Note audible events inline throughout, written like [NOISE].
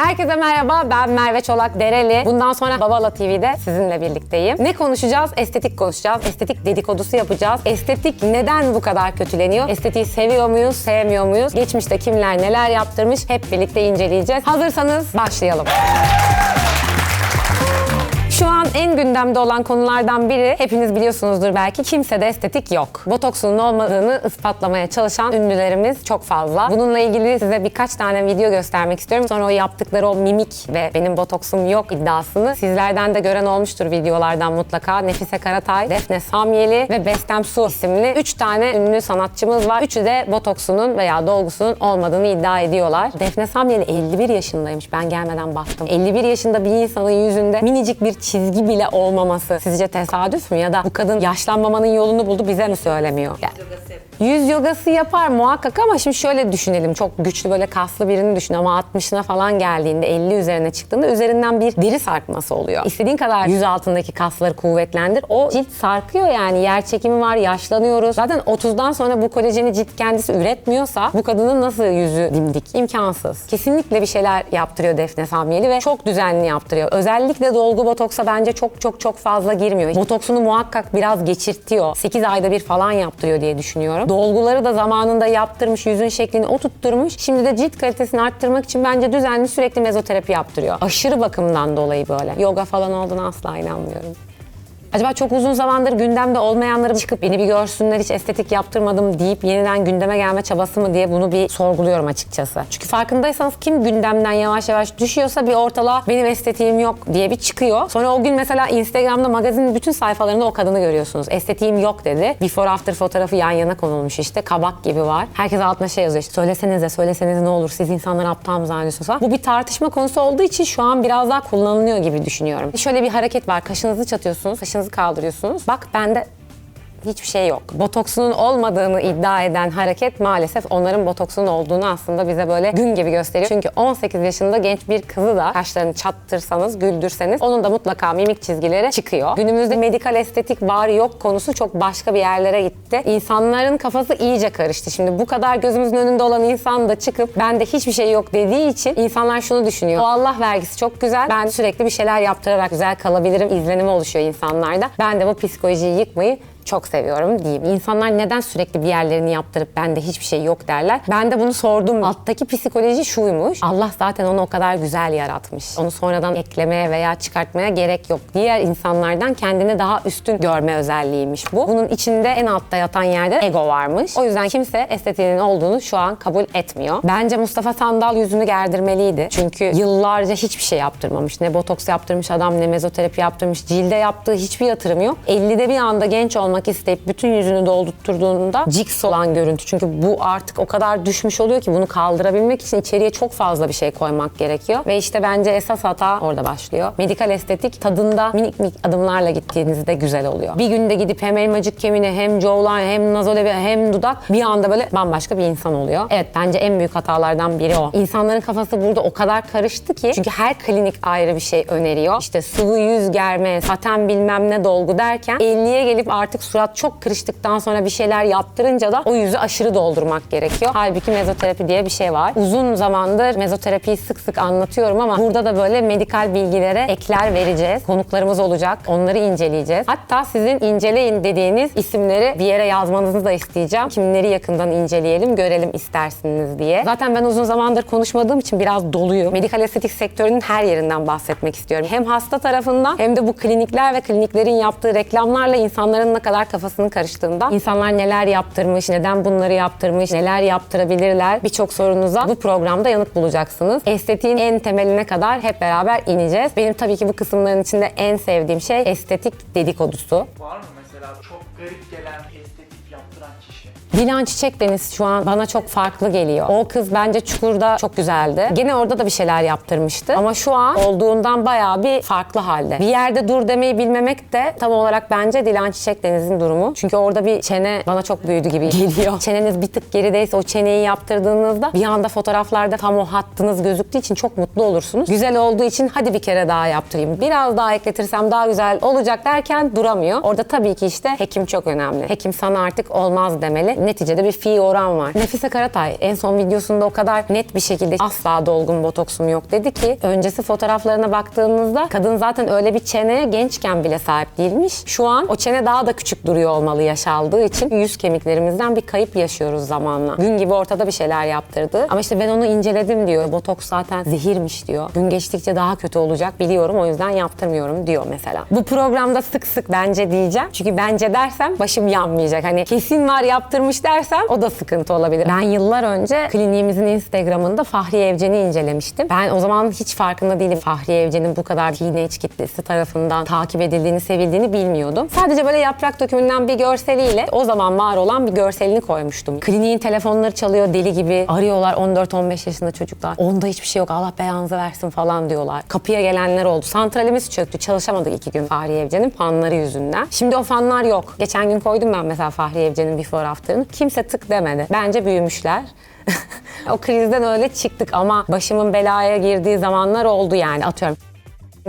Herkese merhaba, ben Merve Çolak Dereli. Bundan sonra Bavala TV'de sizinle birlikteyim. Ne konuşacağız? Estetik konuşacağız. Estetik dedikodusu yapacağız. Estetik neden bu kadar kötüleniyor? Estetiği seviyor muyuz, sevmiyor muyuz? Geçmişte kimler neler yaptırmış? Hep birlikte inceleyeceğiz. Hazırsanız başlayalım. Şu an en gündemde olan konulardan biri hepiniz biliyorsunuzdur belki kimsede estetik yok. Botoksun olmadığını ispatlamaya çalışan ünlülerimiz çok fazla. Bununla ilgili size birkaç tane video göstermek istiyorum. Sonra o yaptıkları o mimik ve benim botoksum yok iddiasını sizlerden de gören olmuştur videolardan mutlaka. Nefise Karatay, Defne Samyeli ve Bestem Su isimli 3 tane ünlü sanatçımız var. Üçü de botoksunun veya dolgusunun olmadığını iddia ediyorlar. Defne Samyeli 51 yaşındaymış. Ben gelmeden baktım. 51 yaşında bir insanın yüzünde minicik bir çizgi bile olmaması sizce tesadüf mü ya da bu kadın yaşlanmamanın yolunu buldu bize mi söylemiyor? Yani, Yüz yogası yapar muhakkak ama şimdi şöyle düşünelim. Çok güçlü böyle kaslı birini düşün ama 60'ına falan geldiğinde 50 üzerine çıktığında üzerinden bir deri sarkması oluyor. İstediğin kadar yüz altındaki kasları kuvvetlendir. O cilt sarkıyor yani yer çekimi var yaşlanıyoruz. Zaten 30'dan sonra bu kolajeni cilt kendisi üretmiyorsa bu kadının nasıl yüzü dimdik? İmkansız. Kesinlikle bir şeyler yaptırıyor Defne Samyeli ve çok düzenli yaptırıyor. Özellikle dolgu botoksa bence çok çok çok fazla girmiyor. Botoksunu muhakkak biraz geçirtiyor. 8 ayda bir falan yaptırıyor diye düşünüyorum. Dolguları da zamanında yaptırmış, yüzün şeklini oturtturmuş. Şimdi de cilt kalitesini arttırmak için bence düzenli sürekli mezoterapi yaptırıyor. Aşırı bakımdan dolayı böyle. Yoga falan olduğuna asla inanmıyorum. Acaba çok uzun zamandır gündemde olmayanları çıkıp beni bir görsünler hiç estetik yaptırmadım deyip yeniden gündeme gelme çabası mı diye bunu bir sorguluyorum açıkçası. Çünkü farkındaysanız kim gündemden yavaş yavaş düşüyorsa bir ortalığa benim estetiğim yok diye bir çıkıyor. Sonra o gün mesela Instagram'da magazinin bütün sayfalarında o kadını görüyorsunuz. Estetiğim yok dedi. Before after fotoğrafı yan yana konulmuş işte. Kabak gibi var. Herkes altına şey yazıyor işte. Söylesenize söylesenize ne olur siz insanlar aptal mı zannediyorsunuz falan. Bu bir tartışma konusu olduğu için şu an biraz daha kullanılıyor gibi düşünüyorum. Şöyle bir hareket var. Kaşınızı çatıyorsunuz. Kaşınızı kaldırıyorsunuz. Bak bende hiçbir şey yok. Botoksunun olmadığını iddia eden hareket maalesef onların botoksunun olduğunu aslında bize böyle gün gibi gösteriyor. Çünkü 18 yaşında genç bir kızı da kaşlarını çattırsanız, güldürseniz onun da mutlaka mimik çizgileri çıkıyor. Günümüzde medikal estetik var yok konusu çok başka bir yerlere gitti. İnsanların kafası iyice karıştı. Şimdi bu kadar gözümüzün önünde olan insan da çıkıp bende hiçbir şey yok dediği için insanlar şunu düşünüyor. O Allah vergisi çok güzel. Ben sürekli bir şeyler yaptırarak güzel kalabilirim izlenimi oluşuyor insanlarda. Ben de bu psikolojiyi yıkmayı çok seviyorum diyeyim. İnsanlar neden sürekli bir yerlerini yaptırıp bende hiçbir şey yok derler. Ben de bunu sordum. Alttaki psikoloji şuymuş. Allah zaten onu o kadar güzel yaratmış. Onu sonradan eklemeye veya çıkartmaya gerek yok. Diğer insanlardan kendini daha üstün görme özelliğiymiş bu. Bunun içinde en altta yatan yerde ego varmış. O yüzden kimse estetiğinin olduğunu şu an kabul etmiyor. Bence Mustafa Sandal yüzünü gerdirmeliydi. Çünkü yıllarca hiçbir şey yaptırmamış. Ne botoks yaptırmış adam ne mezoterapi yaptırmış. Cilde yaptığı hiçbir yatırım yok. 50'de bir anda genç olmak isteyip bütün yüzünü doldurtturduğunda ciks olan görüntü. Çünkü bu artık o kadar düşmüş oluyor ki bunu kaldırabilmek için içeriye çok fazla bir şey koymak gerekiyor. Ve işte bence esas hata orada başlıyor. Medikal estetik tadında minik minik adımlarla gittiğinizde güzel oluyor. Bir günde gidip hem elmacık kemiğine hem jawline hem nazolebe hem dudak bir anda böyle bambaşka bir insan oluyor. Evet bence en büyük hatalardan biri o. İnsanların kafası burada o kadar karıştı ki çünkü her klinik ayrı bir şey öneriyor. İşte sıvı yüz germe, saten bilmem ne dolgu derken 50'ye gelip artık surat çok kırıştıktan sonra bir şeyler yaptırınca da o yüzü aşırı doldurmak gerekiyor. Halbuki mezoterapi diye bir şey var. Uzun zamandır mezoterapiyi sık sık anlatıyorum ama burada da böyle medikal bilgilere ekler vereceğiz. Konuklarımız olacak. Onları inceleyeceğiz. Hatta sizin inceleyin dediğiniz isimleri bir yere yazmanızı da isteyeceğim. Kimleri yakından inceleyelim, görelim istersiniz diye. Zaten ben uzun zamandır konuşmadığım için biraz doluyum. Medikal estetik sektörünün her yerinden bahsetmek istiyorum. Hem hasta tarafından hem de bu klinikler ve kliniklerin yaptığı reklamlarla insanların ne kadar kafasının karıştığında insanlar neler yaptırmış, neden bunları yaptırmış, neler yaptırabilirler birçok sorunuza bu programda yanıt bulacaksınız. Estetiğin en temeline kadar hep beraber ineceğiz. Benim tabii ki bu kısımların içinde en sevdiğim şey estetik dedikodusu. Var mı mesela çok garip gelen? Dilan Çiçek Deniz şu an bana çok farklı geliyor. O kız bence Çukur'da çok güzeldi. Gene orada da bir şeyler yaptırmıştı. Ama şu an olduğundan bayağı bir farklı halde. Bir yerde dur demeyi bilmemek de tam olarak bence Dilan Çiçek Deniz'in durumu. Çünkü orada bir çene bana çok büyüdü gibi geliyor. [LAUGHS] Çeneniz bir tık gerideyse o çeneyi yaptırdığınızda bir anda fotoğraflarda tam o hattınız gözüktüğü için çok mutlu olursunuz. Güzel olduğu için hadi bir kere daha yaptırayım. Biraz daha ekletirsem daha güzel olacak derken duramıyor. Orada tabii ki işte hekim çok önemli. Hekim sana artık olmaz demeli. Neticede bir fi oran var. Nefise Karatay en son videosunda o kadar net bir şekilde asla dolgun botoksum yok dedi ki öncesi fotoğraflarına baktığımızda kadın zaten öyle bir çeneye gençken bile sahip değilmiş. Şu an o çene daha da küçük duruyor olmalı yaş aldığı için yüz kemiklerimizden bir kayıp yaşıyoruz zamanla. Gün gibi ortada bir şeyler yaptırdı. Ama işte ben onu inceledim diyor. Botoks zaten zehirmiş diyor. Gün geçtikçe daha kötü olacak biliyorum o yüzden yaptırmıyorum diyor mesela. Bu programda sık sık bence diyeceğim. Çünkü bence dersem başım yanmayacak. Hani kesin var yaptırmış dersem o da sıkıntı olabilir. Ben yıllar önce kliniğimizin Instagram'ında Fahriye Evcen'i incelemiştim. Ben o zaman hiç farkında değilim. Fahriye Evcen'in bu kadar teenage kitlesi tarafından takip edildiğini, sevildiğini bilmiyordum. Sadece böyle yaprak dökümünden bir görseliyle o zaman var olan bir görselini koymuştum. Kliniğin telefonları çalıyor deli gibi. Arıyorlar 14-15 yaşında çocuklar. Onda hiçbir şey yok Allah belanızı versin falan diyorlar. Kapıya gelenler oldu. Santralimiz çöktü. Çalışamadık iki gün Fahriye Evcen'in fanları yüzünden. Şimdi o fanlar yok. Geçen gün koydum ben mesela Fahriye Evcen'in before after'ını. Kimse tık demedi. Bence büyümüşler. [LAUGHS] o krizden öyle çıktık ama başımın belaya girdiği zamanlar oldu yani atıyorum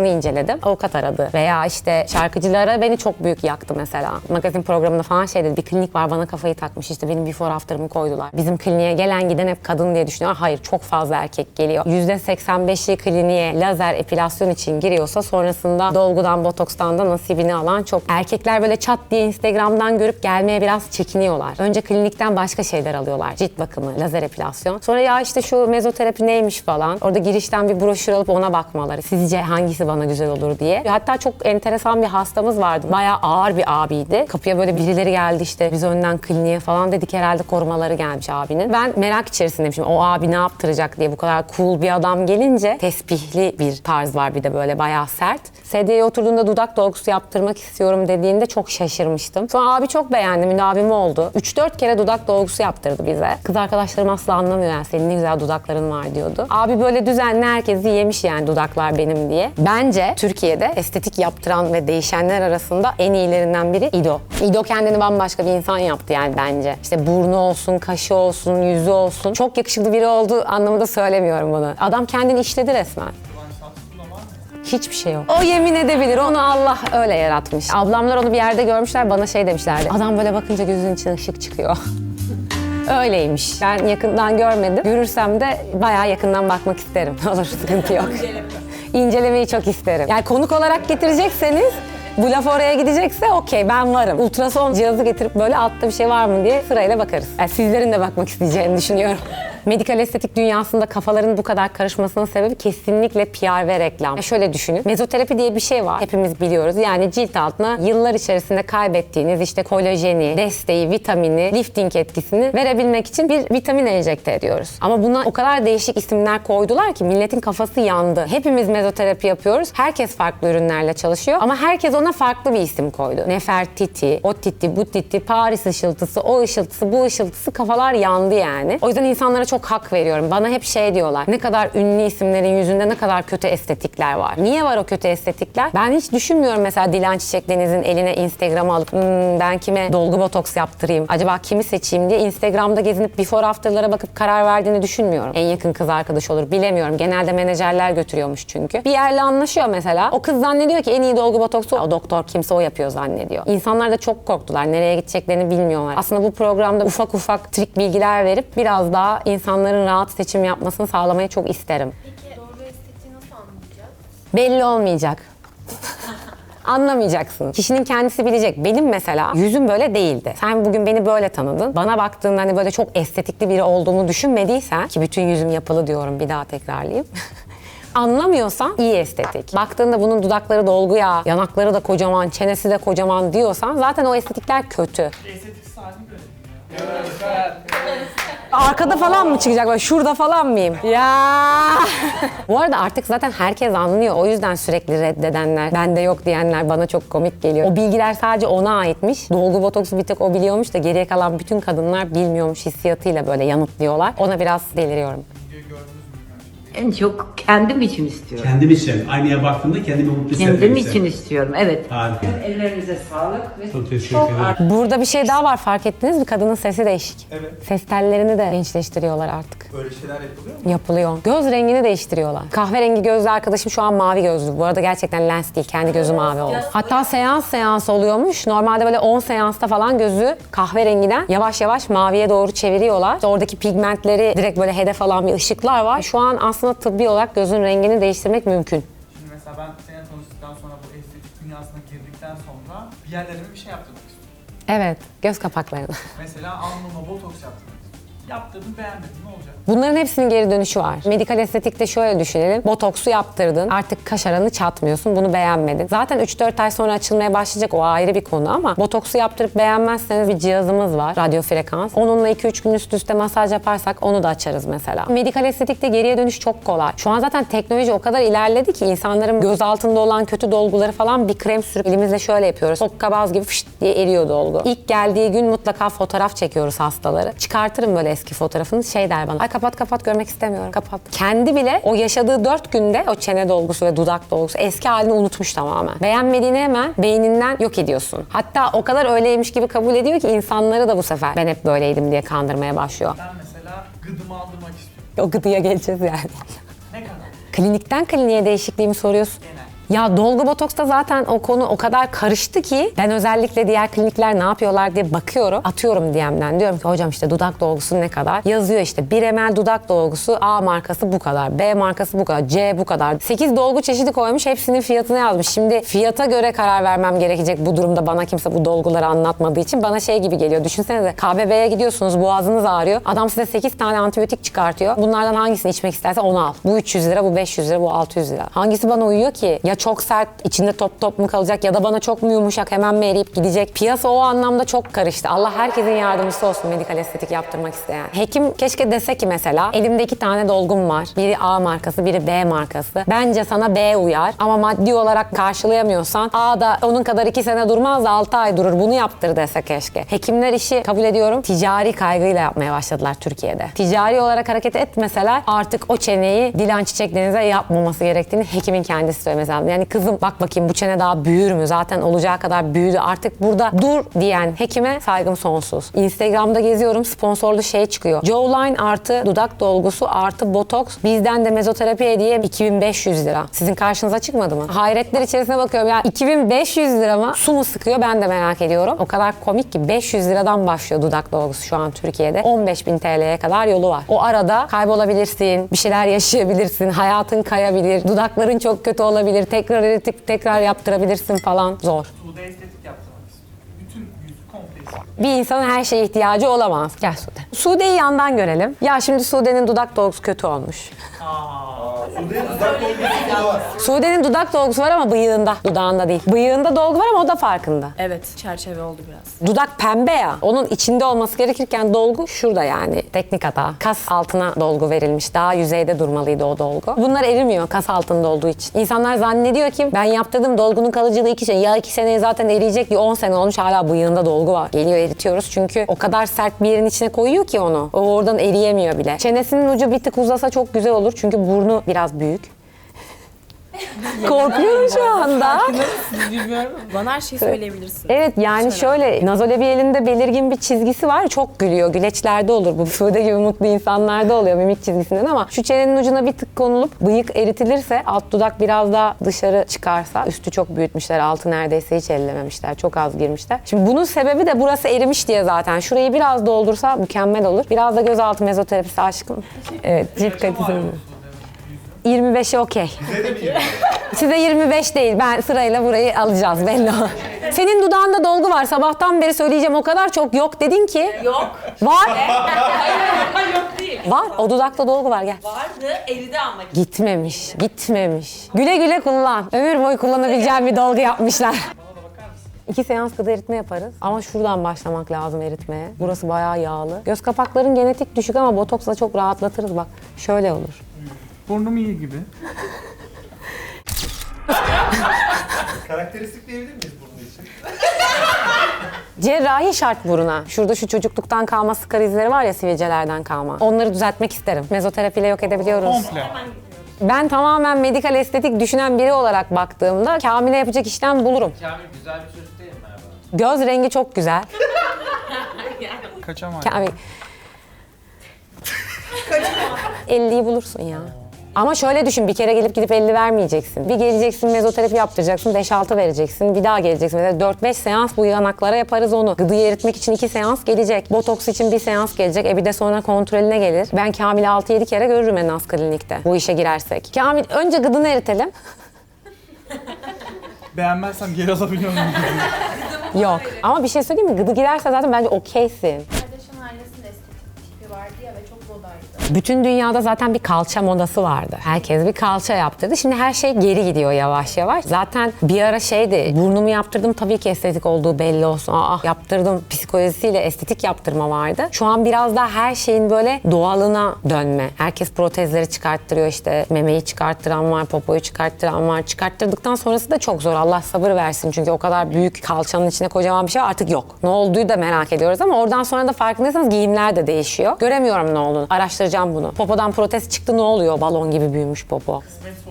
inceledim. Avukat aradı. Veya işte şarkıcılara beni çok büyük yaktı mesela. Magazin programında falan şey dedi. Bir klinik var bana kafayı takmış işte benim before after'ımı koydular. Bizim kliniğe gelen giden hep kadın diye düşünüyorlar. Hayır çok fazla erkek geliyor. %85'i kliniğe lazer epilasyon için giriyorsa sonrasında dolgudan botokstan da nasibini alan çok. Erkekler böyle çat diye Instagram'dan görüp gelmeye biraz çekiniyorlar. Önce klinikten başka şeyler alıyorlar. Cilt bakımı, lazer epilasyon. Sonra ya işte şu mezoterapi neymiş falan. Orada girişten bir broşür alıp ona bakmaları. Sizce hangisi bana güzel olur diye. Hatta çok enteresan bir hastamız vardı. Bayağı ağır bir abiydi. Kapıya böyle birileri geldi işte biz önden kliniğe falan dedik herhalde korumaları gelmiş abinin. Ben merak içerisindeymişim. O abi ne yaptıracak diye bu kadar cool bir adam gelince tespihli bir tarz var bir de böyle bayağı sert. Sedyeye oturduğunda dudak dolgusu yaptırmak istiyorum dediğinde çok şaşırmıştım. Sonra abi çok beğendi, müdavimi oldu. 3-4 kere dudak dolgusu yaptırdı bize. Kız arkadaşlarım asla anlamıyor yani senin ne güzel dudakların var diyordu. Abi böyle düzenli herkesi yemiş yani dudaklar benim diye. Bence Türkiye'de estetik yaptıran ve değişenler arasında en iyilerinden biri İdo. İdo kendini bambaşka bir insan yaptı yani bence. İşte burnu olsun, kaşı olsun, yüzü olsun. Çok yakışıklı biri olduğu anlamında söylemiyorum bunu. Adam kendini işledi resmen. Hiçbir şey yok. O yemin edebilir. Onu Allah öyle yaratmış. Ablamlar onu bir yerde görmüşler bana şey demişlerdi. Adam böyle bakınca gözünün içine ışık çıkıyor. [LAUGHS] Öyleymiş. Ben yakından görmedim. Görürsem de bayağı yakından bakmak isterim. [LAUGHS] Olur sıkıntı yok. İncelemeyi çok isterim. Yani konuk olarak getirecekseniz bu laf oraya gidecekse okey ben varım. Ultrason cihazı getirip böyle altta bir şey var mı diye sırayla bakarız. Yani sizlerin de bakmak isteyeceğini düşünüyorum. [LAUGHS] Medikal estetik dünyasında kafaların bu kadar karışmasının sebebi kesinlikle PR ve reklam. Ya şöyle düşünün. Mezoterapi diye bir şey var. Hepimiz biliyoruz. Yani cilt altına yıllar içerisinde kaybettiğiniz işte kolajeni, desteği, vitamini, lifting etkisini verebilmek için bir vitamin enjekte ediyoruz. Ama buna o kadar değişik isimler koydular ki milletin kafası yandı. Hepimiz mezoterapi yapıyoruz. Herkes farklı ürünlerle çalışıyor ama herkes ona farklı bir isim koydu. Nefertiti, o titi, bu titi, Paris ışıltısı, o ışıltısı, bu ışıltısı kafalar yandı yani. O yüzden insanlara çok hak veriyorum. Bana hep şey diyorlar. Ne kadar ünlü isimlerin yüzünde ne kadar kötü estetikler var. Niye var o kötü estetikler? Ben hiç düşünmüyorum mesela Dilan Çiçek Deniz'in eline Instagram'ı alıp "Hmm, ben kime dolgu botoks yaptırayım? Acaba kimi seçeyim diye Instagram'da gezinip before after'lara bakıp karar verdiğini düşünmüyorum. En yakın kız arkadaş olur bilemiyorum. Genelde menajerler götürüyormuş çünkü. Bir yerle anlaşıyor mesela. O kız zannediyor ki en iyi dolgu botoksu o doktor kimse o yapıyor zannediyor. İnsanlar da çok korktular. Nereye gideceklerini bilmiyorlar. Aslında bu programda ufak ufak trik bilgiler verip biraz daha insanların rahat seçim yapmasını sağlamayı çok isterim. Peki doğru estetiği nasıl anlayacağız? Belli olmayacak. [LAUGHS] Anlamayacaksın. Kişinin kendisi bilecek. Benim mesela yüzüm böyle değildi. Sen bugün beni böyle tanıdın. Bana baktığında hani böyle çok estetikli biri olduğumu düşünmediysen ki bütün yüzüm yapılı diyorum bir daha tekrarlayayım. [LAUGHS] Anlamıyorsan iyi estetik. Baktığında bunun dudakları dolgu ya, yanakları da kocaman, çenesi de kocaman diyorsan zaten o estetikler kötü. Estetik saati görelim Arkada falan mı çıkacak? Böyle şurada falan mıyım? Ya. Bu arada artık zaten herkes anlıyor. O yüzden sürekli reddedenler, bende yok diyenler bana çok komik geliyor. O bilgiler sadece ona aitmiş. Dolgu botoksu bir tek o biliyormuş da geriye kalan bütün kadınlar bilmiyormuş hissiyatıyla böyle yanıtlıyorlar. Ona biraz deliriyorum. En çok kendim için istiyorum. Kendim için. Aynaya baktığımda kendimi mutlu hissetmek Kendim için istiyorum, evet. Harika. Ellerinize sağlık. ve Çok teşekkür ederim. Burada bir şey daha var fark ettiniz mi? Kadının sesi değişik. Evet. Ses tellerini de gençleştiriyorlar artık. Böyle şeyler yapılıyor mu? Yapılıyor. Göz rengini değiştiriyorlar. Kahverengi gözlü arkadaşım şu an mavi gözlü. Bu arada gerçekten lens değil. Kendi gözü mavi oldu. Hatta seans seans oluyormuş. Normalde böyle 10 seansta falan gözü kahverengiden yavaş yavaş maviye doğru çeviriyorlar. İşte oradaki pigmentleri direkt böyle hedef alan bir ışıklar var. Şu an aslında tıbbi olarak gözün rengini değiştirmek mümkün. Şimdi mesela ben seninle tanıştıktan sonra bu estetik dünyasına girdikten sonra bir yerlerime bir şey yaptırmak istiyorum. Evet, göz kapaklarını. Mesela alnıma botoks yaptırmak istiyorum. Yaptırdım beğenmedim ne olacak? Bunların hepsinin geri dönüşü var. Medikal estetikte şöyle düşünelim. Botoksu yaptırdın. Artık kaş aranı çatmıyorsun. Bunu beğenmedin. Zaten 3-4 ay sonra açılmaya başlayacak. O ayrı bir konu ama botoksu yaptırıp beğenmezseniz bir cihazımız var. Radyo frekans. Onunla 2-3 gün üst üste masaj yaparsak onu da açarız mesela. Medikal estetikte geriye dönüş çok kolay. Şu an zaten teknoloji o kadar ilerledi ki insanların göz altında olan kötü dolguları falan bir krem sürüp elimizle şöyle yapıyoruz. Hokkabaz gibi fışt diye eriyor dolgu. İlk geldiği gün mutlaka fotoğraf çekiyoruz hastaları. Çıkartırım böyle eski fotoğrafını. Şey der bana. Ay kapat kapat görmek istemiyorum. Kapat. Kendi bile o yaşadığı dört günde o çene dolgusu ve dudak dolgusu eski halini unutmuş tamamen. Beğenmediğini hemen beyninden yok ediyorsun. Hatta o kadar öyleymiş gibi kabul ediyor ki insanları da bu sefer ben hep böyleydim diye kandırmaya başlıyor. Ben mesela gıdımı aldırmak istiyorum. O gıdıya geleceğiz yani. Ne kadar? Klinikten kliniğe değişikliğimi soruyorsun. Genel. Ya dolgu botoksta zaten o konu o kadar karıştı ki ben özellikle diğer klinikler ne yapıyorlar diye bakıyorum. Atıyorum DM'den diyorum ki hocam işte dudak dolgusu ne kadar? Yazıyor işte 1 ml dudak dolgusu A markası bu kadar, B markası bu kadar, C bu kadar. 8 dolgu çeşidi koymuş hepsinin fiyatını yazmış. Şimdi fiyata göre karar vermem gerekecek bu durumda bana kimse bu dolguları anlatmadığı için bana şey gibi geliyor. Düşünsenize KBB'ye gidiyorsunuz boğazınız ağrıyor. Adam size 8 tane antibiyotik çıkartıyor. Bunlardan hangisini içmek istersen onu al. Bu 300 lira, bu 500 lira, bu 600 lira. Hangisi bana uyuyor ki? Ya çok sert, içinde top top mu kalacak ya da bana çok mu yumuşak hemen mi eriyip gidecek? Piyasa o anlamda çok karıştı. Allah herkesin yardımcısı olsun medikal estetik yaptırmak isteyen. Hekim keşke dese ki mesela elimde iki tane dolgum var. Biri A markası, biri B markası. Bence sana B uyar ama maddi olarak karşılayamıyorsan A da onun kadar iki sene durmaz da 6 ay durur. Bunu yaptır dese keşke. Hekimler işi kabul ediyorum ticari kaygıyla yapmaya başladılar Türkiye'de. Ticari olarak hareket etmeseler artık o çeneyi Dilan Çiçek Deniz'e yapmaması gerektiğini hekimin kendisi söylemesi. Yani kızım bak bakayım bu çene daha büyür mü? Zaten olacağı kadar büyüdü. Artık burada dur diyen hekime saygım sonsuz. Instagram'da geziyorum sponsorlu şey çıkıyor. Jawline artı dudak dolgusu artı botoks. Bizden de mezoterapi hediye 2500 lira. Sizin karşınıza çıkmadı mı? Hayretler içerisine bakıyorum ya 2500 lira mı? Su mu sıkıyor ben de merak ediyorum. O kadar komik ki 500 liradan başlıyor dudak dolgusu şu an Türkiye'de. 15.000 TL'ye kadar yolu var. O arada kaybolabilirsin, bir şeyler yaşayabilirsin, hayatın kayabilir, dudakların çok kötü olabilir, tekrar eritip tekrar yaptırabilirsin falan. Zor. Sude estetik yaptırmak. Bütün yüzü komple. Bir insanın her şeye ihtiyacı olamaz. Gel Sude. Sude'yi yandan görelim. Ya şimdi Sude'nin dudak dolgusu kötü olmuş. Sude'nin dudak dolgusu var ama bıyığında, dudağında değil. Bıyığında dolgu var ama o da farkında. Evet, çerçeve oldu biraz. Dudak pembe ya. Onun içinde olması gerekirken dolgu şurada yani. Teknik hata. Kas altına dolgu verilmiş. Daha yüzeyde durmalıydı o dolgu. Bunlar erimiyor kas altında olduğu için. İnsanlar zannediyor ki ben yaptırdım dolgunun kalıcılığı iki sene. Ya iki seneye zaten eriyecek ya 10 sene olmuş hala bıyığında dolgu var. Geliyor eritiyoruz çünkü o kadar sert bir yerin içine koyuyor ki onu. O oradan eriyemiyor bile. Çenesinin ucu bir tık uzasa çok güzel olur. Çünkü burnu biraz büyük. [LAUGHS] Korkuyorum şu anda. Bilmiyorum. Bana her şeyi söyleyebilirsin. Evet yani şöyle nazole bir elinde belirgin bir çizgisi var. Çok gülüyor. Güleçlerde olur bu. [LAUGHS] Sude gibi mutlu insanlarda oluyor mimik çizgisinden ama şu çenenin ucuna bir tık konulup bıyık eritilirse alt dudak biraz daha dışarı çıkarsa üstü çok büyütmüşler. Altı neredeyse hiç ellememişler. Çok az girmişler. Şimdi bunun sebebi de burası erimiş diye zaten. Şurayı biraz doldursa mükemmel olur. Biraz da gözaltı mezoterapisi aşkım. Evet cilt kalitesi. 25'e okey. Size 25 değil. Ben sırayla burayı alacağız belli o. Senin dudağında dolgu var. Sabahtan beri söyleyeceğim o kadar çok yok dedin ki. Yok. Var. [LAUGHS] Yok değil. Var. O dudakta dolgu var gel. Vardı, eridi ama. Gitmemiş. Gitmemiş. Güle güle kullan. Ömür boyu kullanabileceğim bir dolgu yapmışlar. İki seans gıda eritme yaparız. Ama şuradan başlamak lazım eritmeye. Burası bayağı yağlı. Göz kapakların genetik düşük ama botoksla çok rahatlatırız bak. Şöyle olur. Burnum iyi gibi. Karakteristik diyebilir miyiz bunun için? Cerrahi şart buruna. Şurada şu çocukluktan kalma sıkar izleri var ya sivilcelerden kalma. Onları düzeltmek isterim. Mezoterapiyle yok edebiliyoruz. Komple. Ben tamamen medikal estetik düşünen biri olarak baktığımda Kamil'e yapacak işlem bulurum. Kamil güzel bir çocuk değil mi Merve? Göz rengi çok güzel. Kaçamam. Kamil. 50'yi bulursun ya. Ama şöyle düşün bir kere gelip gidip 50 vermeyeceksin. Bir geleceksin mezoterapi yaptıracaksın 5-6 vereceksin. Bir daha geleceksin. Mesela 4-5 seans bu yanaklara yaparız onu. Gıdıyı eritmek için 2 seans gelecek. Botoks için bir seans gelecek. E bir de sonra kontrolüne gelir. Ben Kamil'i 6-7 kere görürüm en az klinikte. Bu işe girersek. Kamil önce gıdını eritelim. Beğenmezsem geri alabiliyor muyum? Yok. Ama bir şey söyleyeyim mi? Gıdı girerse zaten bence okeysin. Bütün dünyada zaten bir kalça modası vardı. Herkes bir kalça yaptırdı. Şimdi her şey geri gidiyor yavaş yavaş. Zaten bir ara şeydi, burnumu yaptırdım tabii ki estetik olduğu belli olsun. Aa yaptırdım psikolojisiyle estetik yaptırma vardı. Şu an biraz daha her şeyin böyle doğalına dönme. Herkes protezleri çıkarttırıyor işte. Memeyi çıkarttıran var, popoyu çıkarttıran var. Çıkarttırdıktan sonrası da çok zor. Allah sabır versin çünkü o kadar büyük kalçanın içine kocaman bir şey var, artık yok. Ne olduğu da merak ediyoruz ama oradan sonra da farkındaysanız giyimler de değişiyor. Göremiyorum ne olduğunu. Araştıracağım bunu. Popodan protez çıktı ne oluyor? Balon gibi büyümüş popo. Mesela.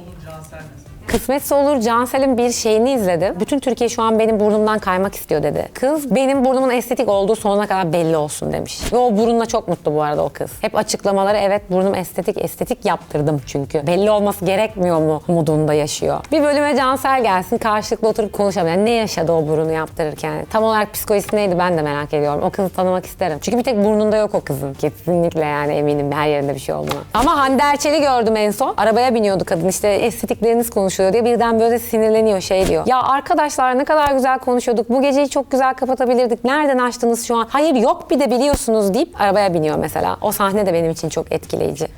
Kısmetse olur Cansel'in bir şeyini izledim. Bütün Türkiye şu an benim burnumdan kaymak istiyor dedi. Kız benim burnumun estetik olduğu sonuna kadar belli olsun demiş. Ve o burunla çok mutlu bu arada o kız. Hep açıklamaları evet burnum estetik, estetik yaptırdım çünkü. Belli olması gerekmiyor mu modunda yaşıyor. Bir bölüme Cansel gelsin karşılıklı oturup konuşalım. Yani ne yaşadı o burunu yaptırırken? Tam olarak psikolojisi neydi ben de merak ediyorum. O kızı tanımak isterim. Çünkü bir tek burnunda yok o kızın. Kesinlikle yani eminim her yerinde bir şey olduğuna. Ama Hande Erçel'i gördüm en son. Arabaya biniyordu kadın işte estetikleriniz konuşuyor diye birden böyle sinirleniyor şey diyor. Ya arkadaşlar ne kadar güzel konuşuyorduk. Bu geceyi çok güzel kapatabilirdik. Nereden açtınız şu an? Hayır yok bir de biliyorsunuz deyip arabaya biniyor mesela. O sahne de benim için çok etkileyici.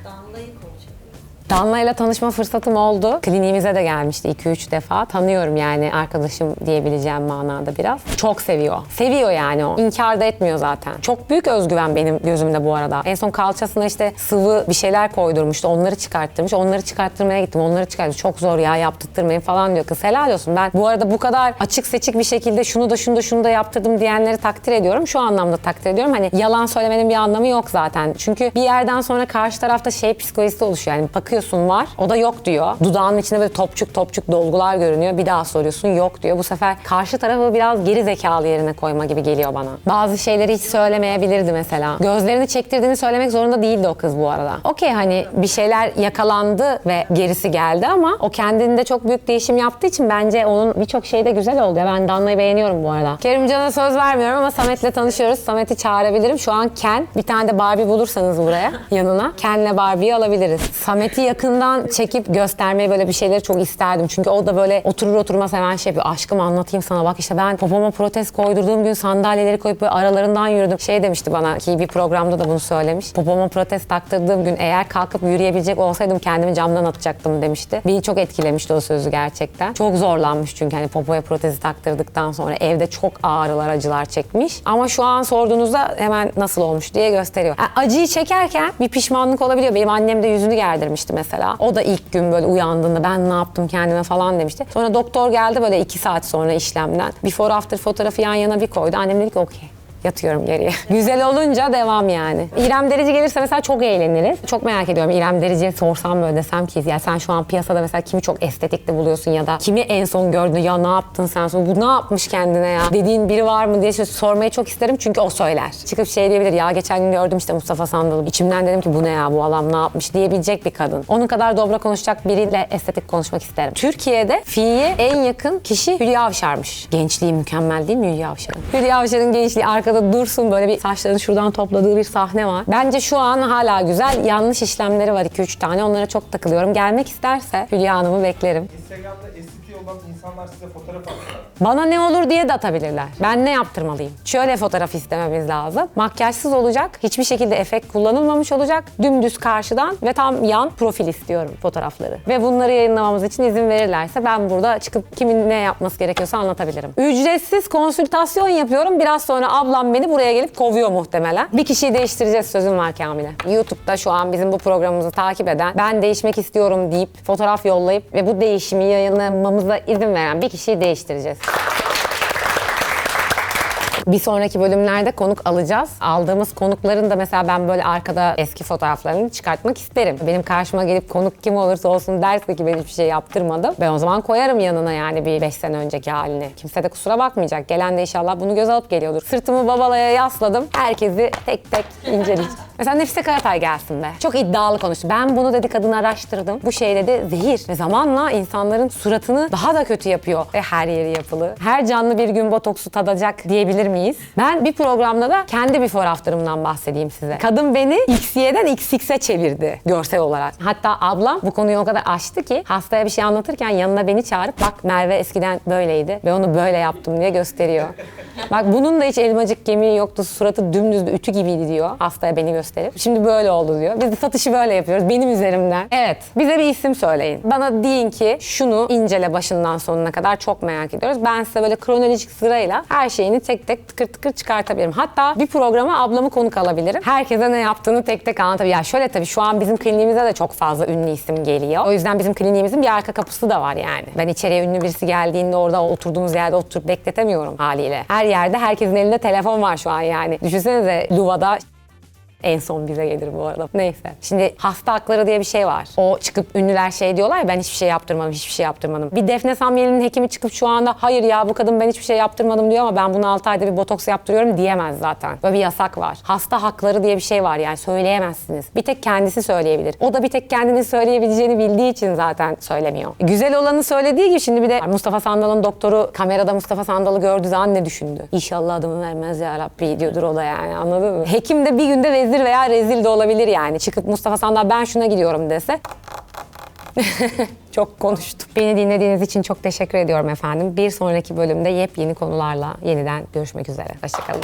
Danla ile tanışma fırsatım oldu. Kliniğimize de gelmişti 2-3 defa. Tanıyorum yani arkadaşım diyebileceğim manada biraz. Çok seviyor. Seviyor yani o. İnkar da etmiyor zaten. Çok büyük özgüven benim gözümde bu arada. En son kalçasına işte sıvı bir şeyler koydurmuştu. Onları çıkarttırmış. Onları çıkarttırmaya gittim. Onları çıkarttım. Çok zor ya yaptırtmayın falan diyor. Kız helal olsun. Ben bu arada bu kadar açık seçik bir şekilde şunu da şunu da şunu da yaptırdım diyenleri takdir ediyorum. Şu anlamda takdir ediyorum. Hani yalan söylemenin bir anlamı yok zaten. Çünkü bir yerden sonra karşı tarafta şey psikolojisi oluşuyor. Yani bakıyorsun var. O da yok diyor. Dudağının içinde böyle topçuk topçuk dolgular görünüyor. Bir daha soruyorsun yok diyor. Bu sefer karşı tarafı biraz geri zekalı yerine koyma gibi geliyor bana. Bazı şeyleri hiç söylemeyebilirdi mesela. Gözlerini çektirdiğini söylemek zorunda değildi o kız bu arada. Okey hani bir şeyler yakalandı ve gerisi geldi ama o kendinde çok büyük değişim yaptığı için bence onun birçok şey de güzel oldu. Ya Ben Danla'yı beğeniyorum bu arada. Kerimcan'a söz vermiyorum ama Samet'le tanışıyoruz. Samet'i çağırabilirim. Şu an Ken. Bir tane de Barbie bulursanız buraya [LAUGHS] yanına. Ken'le Barbie'yi alabiliriz. Samet'i yakından çekip göstermeyi böyle bir şeyleri çok isterdim. Çünkü o da böyle oturur oturmaz hemen şey yapıyor. Aşkım anlatayım sana bak işte ben popoma protez koydurduğum gün sandalyeleri koyup böyle aralarından yürüdüm. Şey demişti bana ki bir programda da bunu söylemiş. Popoma protez taktırdığım gün eğer kalkıp yürüyebilecek olsaydım kendimi camdan atacaktım demişti. Beni çok etkilemişti o sözü gerçekten. Çok zorlanmış çünkü hani popoya protezi taktırdıktan sonra evde çok ağrılar acılar çekmiş. Ama şu an sorduğunuzda hemen nasıl olmuş diye gösteriyor. Yani acıyı çekerken bir pişmanlık olabiliyor. Benim annem de yüzünü gerdirmişti mesela. O da ilk gün böyle uyandığında ben ne yaptım kendime falan demişti. Sonra doktor geldi böyle iki saat sonra işlemden. Before after fotoğrafı yan yana bir koydu. Annem dedi ki okey. Yatıyorum geriye. [LAUGHS] Güzel olunca devam yani. İrem Derici gelirse mesela çok eğleniriz. Çok merak ediyorum İrem Derici'ye sorsam böyle desem ki ya sen şu an piyasada mesela kimi çok estetikli buluyorsun ya da kimi en son gördün ya ne yaptın sen sonra bu ne yapmış kendine ya dediğin biri var mı diye şöyle sormayı çok isterim çünkü o söyler. Çıkıp şey diyebilir ya geçen gün gördüm işte Mustafa Sandal'ı. İçimden dedim ki bu ne ya bu adam ne yapmış diyebilecek bir kadın. Onun kadar dobra konuşacak biriyle estetik konuşmak isterim. Türkiye'de Fi'ye en yakın kişi Hülya Avşar'mış. Gençliği mükemmel değil mi Hülya Avşar'ın? Hülya Avşar'ın gençliği arkada dursun böyle bir saçlarını şuradan topladığı bir sahne var. Bence şu an hala güzel. Yanlış işlemleri var 2-3 tane. Onlara çok takılıyorum. Gelmek isterse Hülya Hanım'ı beklerim. Instagram'da olan insanlar size fotoğraf attılar. Bana ne olur diye de atabilirler. Ben ne yaptırmalıyım? Şöyle fotoğraf istememiz lazım. Makyajsız olacak. Hiçbir şekilde efekt kullanılmamış olacak. Dümdüz karşıdan ve tam yan profil istiyorum fotoğrafları. Ve bunları yayınlamamız için izin verirlerse ben burada çıkıp kimin ne yapması gerekiyorsa anlatabilirim. Ücretsiz konsültasyon yapıyorum. Biraz sonra ablam beni buraya gelip kovuyor muhtemelen. Bir kişiyi değiştireceğiz sözüm var Kamil'e. YouTube'da şu an bizim bu programımızı takip eden, ben değişmek istiyorum deyip fotoğraf yollayıp ve bu değişimi yayınlamamıza izin veren bir kişiyi değiştireceğiz. Bir sonraki bölümlerde konuk alacağız. Aldığımız konukların da mesela ben böyle arkada eski fotoğraflarını çıkartmak isterim. Benim karşıma gelip konuk kim olursa olsun derse ki ben hiçbir şey yaptırmadım. Ben o zaman koyarım yanına yani bir 5 sene önceki halini. Kimse de kusura bakmayacak. Gelen de inşallah bunu göz alıp geliyordur. Sırtımı babalaya yasladım. Herkesi tek tek inceleyeceğim. Mesela Nefise Karatay gelsin be. Çok iddialı konuştu. Ben bunu dedi kadın araştırdım. Bu şey dedi zehir. Ve zamanla insanların suratını daha da kötü yapıyor. Ve her yeri yapılı. Her canlı bir gün botoksu tadacak diyebilir miyiz? Ben bir programda da kendi bir fotoğraflarımdan bahsedeyim size. Kadın beni XY'den XX'e çevirdi görsel olarak. Hatta ablam bu konuyu o kadar açtı ki hastaya bir şey anlatırken yanına beni çağırıp bak Merve eskiden böyleydi ve onu böyle yaptım diye gösteriyor. Bak bunun da hiç elmacık kemiği yoktu. Suratı dümdüzdü, ütü gibiydi diyor. Hastaya beni gösterip. Şimdi böyle oldu diyor. Biz de satışı böyle yapıyoruz. Benim üzerimden. Evet. Bize bir isim söyleyin. Bana deyin ki şunu incele başından sonuna kadar çok merak ediyoruz. Ben size böyle kronolojik sırayla her şeyini tek tek tıkır tıkır çıkartabilirim. Hatta bir programa ablamı konuk alabilirim. Herkese ne yaptığını tek tek anlatabilirim. Ya şöyle tabii şu an bizim kliniğimize de çok fazla ünlü isim geliyor. O yüzden bizim kliniğimizin bir arka kapısı da var yani. Ben içeriye ünlü birisi geldiğinde orada oturduğumuz yerde oturup bekletemiyorum haliyle. Her yerde herkesin elinde telefon var şu an yani. Düşünsenize Luva'da en son bize gelir bu arada. Neyse. Şimdi hasta hakları diye bir şey var. O çıkıp ünlüler şey diyorlar ya ben hiçbir şey yaptırmadım, hiçbir şey yaptırmadım. Bir Defne Samyeli'nin hekimi çıkıp şu anda hayır ya bu kadın ben hiçbir şey yaptırmadım diyor ama ben bunu 6 ayda bir botoks yaptırıyorum diyemez zaten. Böyle bir yasak var. Hasta hakları diye bir şey var yani söyleyemezsiniz. Bir tek kendisi söyleyebilir. O da bir tek kendini söyleyebileceğini bildiği için zaten söylemiyor. Güzel olanı söylediği gibi şimdi bir de Mustafa Sandal'ın doktoru kamerada Mustafa Sandal'ı gördüğü zaman ne düşündü? İnşallah adımı vermez ya Rabbi diyordur o da yani anladın mı? Hekim de bir günde vezir veya rezil de olabilir yani. Çıkıp Mustafa Sandal ben şuna gidiyorum dese. [LAUGHS] çok konuştum. Beni dinlediğiniz için çok teşekkür ediyorum efendim. Bir sonraki bölümde yepyeni konularla yeniden görüşmek üzere. Hoşçakalın.